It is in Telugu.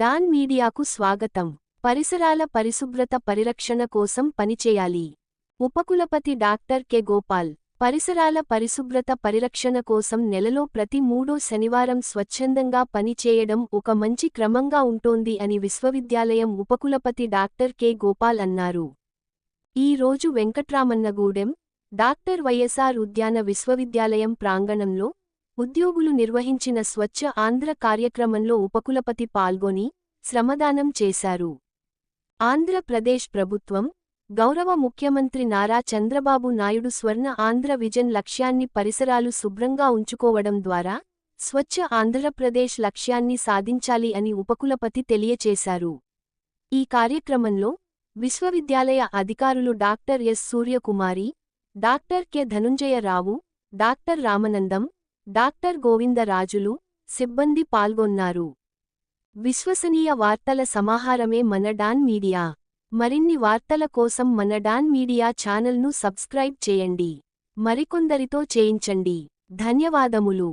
డాన్ మీడియాకు స్వాగతం. పరిసరాల పరిశుభ్రత పరిరక్షణ కోసం పనిచేయాలి. ఉపకులపతి డాక్టర్ కె. గోపాల్ పరిసరాల పరిశుభ్రత పరిరక్షణ కోసం నెలలో ప్రతి మూడో శనివారం స్వచ్ఛందంగా పనిచేయడం ఒక మంచి క్రమంగా ఉంటోంది అని విశ్వవిద్యాలయం ఉపకులపతి డాక్టర్ కె. గోపాల్ అన్నారు. ఈ రోజు వెంకట్రామన్నగూడెం డాక్టర్ వైఎస్ఆర్ ఉద్యాన విశ్వవిద్యాలయం ప్రాంగణంలో ఉద్యోగులు నిర్వహించిన స్వచ్ఛ ఆంధ్ర కార్యక్రమంలో ఉపకులపతి పాల్గొని శ్రమదానం చేశారు. ఆంధ్రప్రదేశ్ ప్రభుత్వం గౌరవ ముఖ్యమంత్రి నారా చంద్రబాబు నాయుడు స్వర్ణ ఆంధ్ర విజన్ లక్ష్యాన్ని పరిసరాలు శుభ్రంగా ఉంచుకోవడం ద్వారా స్వచ్ఛ ఆంధ్రప్రదేశ్ లక్ష్యాన్ని సాధించాలి అని ఉపకులపతి తెలియచేశారు. ఈ కార్యక్రమంలో విశ్వవిద్యాలయ అధికారులు doctor S Suryakumari doctor K Dhanunjaya Rao doctor Ramanandam doctor Govindarajulu సిబ్బంది పాల్గొన్నారు. విశ్వసనీయ వార్తల సమాహారమే మన డాన్ మీడియా. మరిన్ని వార్తల కోసం మన డాన్ మీడియా ఛానల్ను సబ్స్క్రైబ్ చేయండి. మరికొందరితో చేయించండి. ధన్యవాదములు.